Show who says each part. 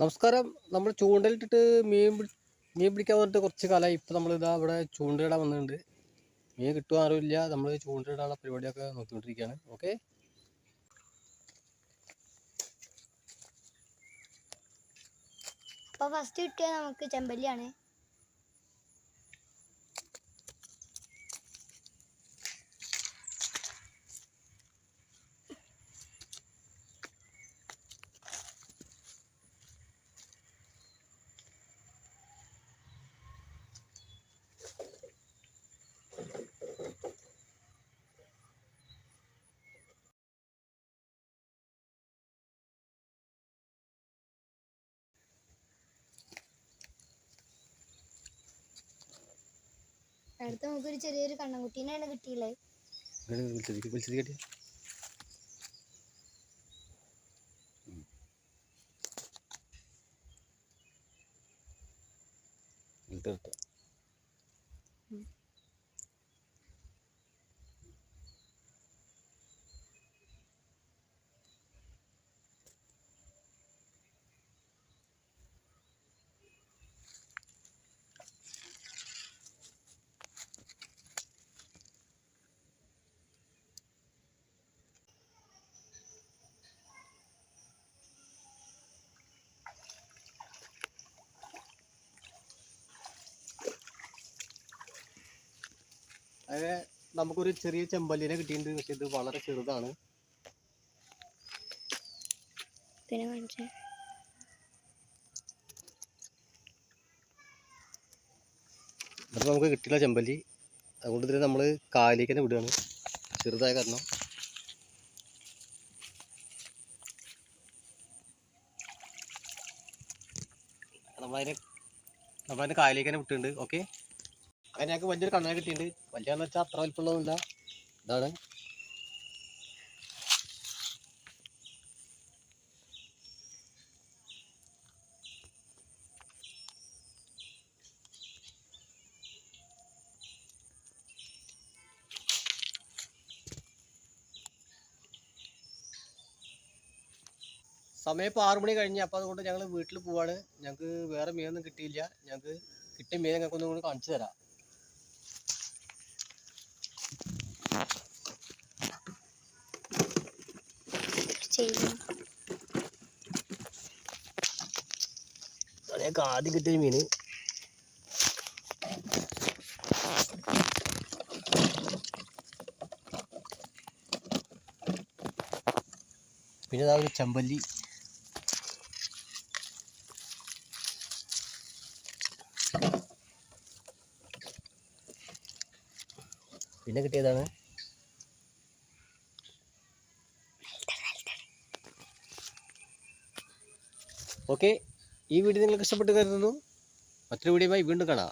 Speaker 1: നമസ്കാരം. നമ്മൾ ചൂണ്ടയിലിട്ടിട്ട് മീൻ പിടി മീൻ പിടിക്കാൻ വന്നിട്ട് കുറച്ച് കാലമായി നമ്മൾ ഇതാ ഇവിടെ ചൂണ്ടയിടാൻ വന്നിട്ടുണ്ട്. മീൻ കിട്ടുക ആരുമില്ല നമ്മൾ ചൂണ്ടയിടാനുള്ള പരിപാടിയൊക്കെ നോക്കിക്കൊണ്ടിരിക്കുകയാണ്. ഓക്കെ?
Speaker 2: അപ്പോൾ ഫസ്റ്റ് കിട്ടിയ നമുക്ക് ചെമ്പല്ലിയാണ്. അടുത്ത് നമുക്കൊരു ചെറിയൊരു കണ്ണൻകുട്ടീനെയാണ് കിട്ടിയുള്ളത്
Speaker 1: വിളിച്ചത് വിളിച്ചത് കേട്ടി അങ്ങനെ നമുക്കൊരു ചെറിയ ചെമ്പല്ലിനെ കിട്ടിയിട്ടുണ്ട്. പക്ഷെ ഇത് വളരെ ചെറുതാണ്. അപ്പൊ നമുക്ക് കിട്ടില്ല ചെമ്പല്ലി അതുകൊണ്ട് ഇതിനെ നമ്മൾ കാലിലേക്ക് തന്നെ വിടുകയാണ്. ചെറുതായ കാരണം. നമ്മളതിനെ നമ്മളതിനെ കായലേക്ക് തന്നെ വിട്ടിട്ടുണ്ട്. ഓക്കെ? അതിന് ഞങ്ങൾക്ക് വലിയൊരു കണ്ണനെ കിട്ടിയിട്ടുണ്ട്. വലിയാന്ന് വെച്ചാൽ അത്ര വലിപ്പമുള്ളതൊന്നുമില്ല ഇതാണ്. സമയം ഇപ്പോൾ ആറു മണി കഴിഞ്ഞ് അപ്പോൾ അതുകൊണ്ട് ഞങ്ങൾ വീട്ടിൽ പോവാണ്. ഞങ്ങൾക്ക് വേറെ മീനൊന്നും കിട്ടിയില്ല. ഞങ്ങൾക്ക് കിട്ടിയ മീൻ ഞങ്ങൾക്ക് ഒന്നും കൂടി കാണിച്ചു തരാം.
Speaker 2: ചെയ്തു.
Speaker 1: അത് ആദ്യം കിട്ടിയ മീൻ. പിന്നെ ഇതാ ഒരു ചെമ്പല്ലി. പിന്നെ കിട്ടിയതാണ് ഓക്കെ ഈ വീഡിയോ നിങ്ങൾക്ക് ഇഷ്ടപ്പെട്ട് കരുതുന്നു. മറ്റൊരു വീഡിയോയുമായി വീണ്ടും കാണാം.